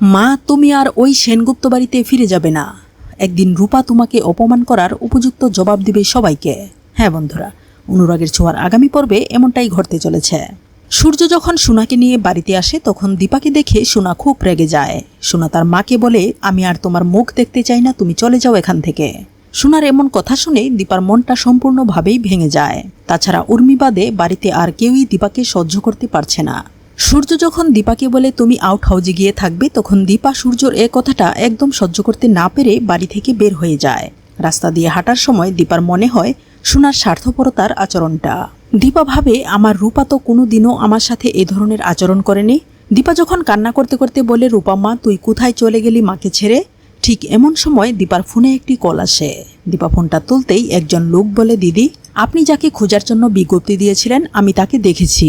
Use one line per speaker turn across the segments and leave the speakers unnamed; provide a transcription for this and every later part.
মা, তুমি আর ওই সেনগুপ্ত বাড়িতে ফিরে যাবে না। একদিন রূপা তোমাকে অপমান করার উপযুক্ত জবাব দিবে সবাইকে। হ্যাঁ বন্ধুরা, অনুরাগের ছোঁয়ার আগামী পর্বে এমনটাই ঘটতে চলেছে। সূর্য যখন সোনাকে নিয়ে বাড়িতে আসে, তখন দীপাকে দেখে সোনা খুব রেগে যায়। সোনা তার মাকে বলে, আমি আর তোমার মুখ দেখতে চাই না, তুমি চলে যাও এখান থেকে। সোনার এমন কথা শুনে দীপার মনটা সম্পূর্ণভাবেই ভেঙে যায়। তাছাড়া উর্মিবাদে বাড়িতে আর কেউই দীপাকে সহ্য করতে পারছে না। সূর্য যখন দীপাকে বলে, তুমি আউট হাউজে গিয়ে থাকবে, তখন দীপা সূর্যর এ কথাটা একদম সহ্য করতে না পেরে বাড়ি থেকে বের হয়ে যায়। রাস্তা দিয়ে হাঁটার সময় দীপার মনে হয় সোনার স্বার্থপরতার আচরণটা। দীপা ভাবে, আমার রূপা তো কোনোদিনও আমার সাথে এ ধরনের আচরণ করেনি। দীপা যখন কান্না করতে করতে বলে, রূপা মা, তুই কোথায় চলে গেলি মাকে ছেড়ে? ঠিক এমন সময় দীপার ফোনে একটি কল আসে। দীপা ফোনটা তুলতেই একজন লোক বলে, দিদি, আপনি যাকে খোঁজার জন্য বিজ্ঞপ্তি দিয়েছিলেন, আমি তাকে দেখেছি।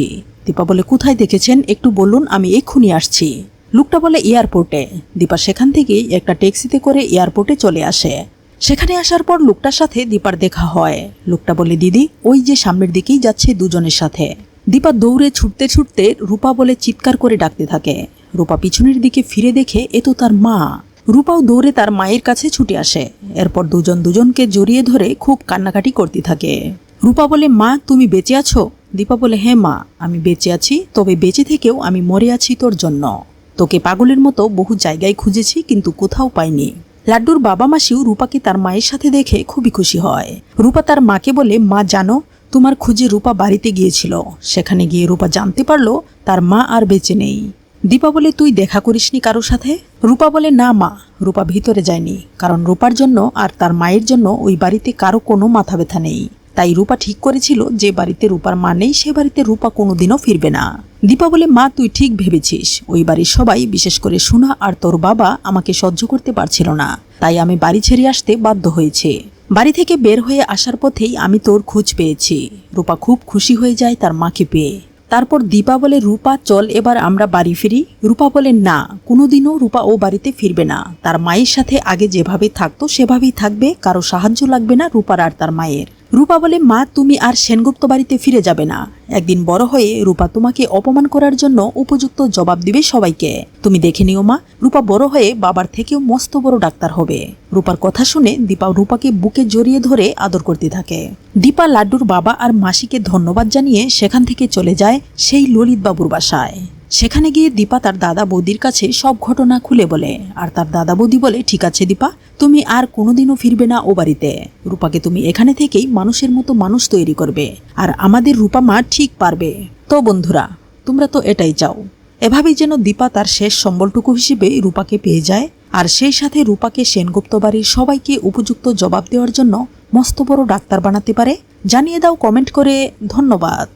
দীপা বলে, কোথায় দেখেছেন? একটু বলুন, আমি এক্ষুনি আসছি। লোকটা বলে, এয়ারপোর্টে। দীপা সেখান থেকেই একটা ট্যাক্সিতে করে এয়ারপোর্টে চলে আসে। সেখানে আসার পর লোকটার সাথে দীপার দেখা হয়। লোকটা বলে, দিদি, ওই যে সামনের দিকেই যাচ্ছে দুজনের সাথে। দীপা দৌড়ে ছুটতে ছুটতে রূপা বলে চিৎকার করে ডাকতে থাকে। রূপা পিছনের দিকে ফিরে দেখে, এ তো তার মা। রূপাও দৌড়ে তার মায়ের কাছে ছুটে আসে। এরপর দুজন দুজনকে জড়িয়ে ধরে খুব কান্নাকাটি করতে থাকে। রূপা বলে, মা, তুমি বেঁচে আছো? দীপা বলে হ্যাঁ মা, আমি বেঁচে আছি, তবে বেঁচে থেকেও আমি মরে আছি তোর জন্য। তোকে পাগলের মতো বহু জায়গায় খুঁজেছি, কিন্তু কোথাও পাইনি। লাড্ডুর বাবা মাসিও রূপাকে তার মায়ের সাথে দেখে খুবই খুশি হয়। রূপা তার মাকে বলে, মা, জানো, তোমার খুঁজে রূপা বাড়িতে গিয়েছিল। সেখানে গিয়ে রূপা জানতে পারল, তার মা আর বেঁচে নেই। দীপা বলে, তুই দেখা করিসনি কারোর সাথে? রূপা বলে, না মা, রূপা ভিতরে যায়নি, কারণ রূপার জন্য আর তার মায়ের জন্য ওই বাড়িতে কারও কোনো মাথা ব্যথা নেই। তাই রূপা ঠিক করেছিল যে বাড়িতে রূপার মা নেই, সে বাড়িতে রূপা কোনোদিনও ফিরবে না। দীপা বলে, মা, তুই ঠিক ভেবেছিস। ওই বাড়ির সবাই, বিশেষ করে সোনা আর তোর বাবা, আমাকে সহ্য করতে পারছিল না। তাই আমি বাড়ি ছেড়ে আসতে বাধ্য হয়েছে। বাড়ি থেকে বের হয়ে আসার পথেই আমি তোর খোঁজ পেয়েছি। রূপা খুব খুশি হয়ে যায় তার মাকে পেয়ে। তারপর দীপা বলে, রূপা, চল এবার আমরা বাড়ি ফিরি। রূপা বলে, না, কোনোদিনও রূপা ও বাড়িতে ফিরবে না। তার মায়ের সাথে আগে যেভাবে থাকতো, সেভাবেই থাকবে। কারও সাহায্য লাগবে না রূপার আর তার মায়ের। রূপা বলে, মা, তুমি আর সেনগুপ্ত বাড়িতে ফিরে যাবে না। একদিন বড় হয়ে রূপা তোমাকে অপমান করার জন্য উপযুক্ত জবাব দিবে সবাইকে। তুমি দেখে নিও, মা, রূপা বড় হয়ে বাবার থেকেও মস্ত বড় ডাক্তার হবে। রূপার কথা শুনে দীপা রূপাকে বুকে জড়িয়ে ধরে আদর করতে থাকে। দীপা লাড্ডুর বাবা আর মাসিকে ধন্যবাদ জানিয়ে সেখান থেকে চলে যায় সেই ললিতবাবুর বাসায়। সেখানে গিয়ে দীপা তার দাদা বৌদির কাছে সব ঘটনা খুলে বলে। আর তার দাদা বৌদি বলে, ঠিক আছে দীপা, তুমি আর কোনোদিনও ফিরবে না ও বাড়িতে। রূপাকে তুমি এখানে থেকেই মানুষের মতো মানুষ তৈরি করবে। আর আমাদের রূপা মা ঠিক পারবে। তো বন্ধুরা, তোমরা তো এটাই চাও। এভাবেই যেন দীপা তার শেষ সম্বলটুকু হিসেবে রূপাকে পেয়ে যায়। আর সেই সাথে রূপাকে সেনগুপ্ত বাড়ির সবাইকে উপযুক্ত জবাব দেওয়ার জন্য মস্ত বড় ডাক্তার বানাতে পারে। জানিয়ে দাও কমেন্ট করে, ধন্যবাদ।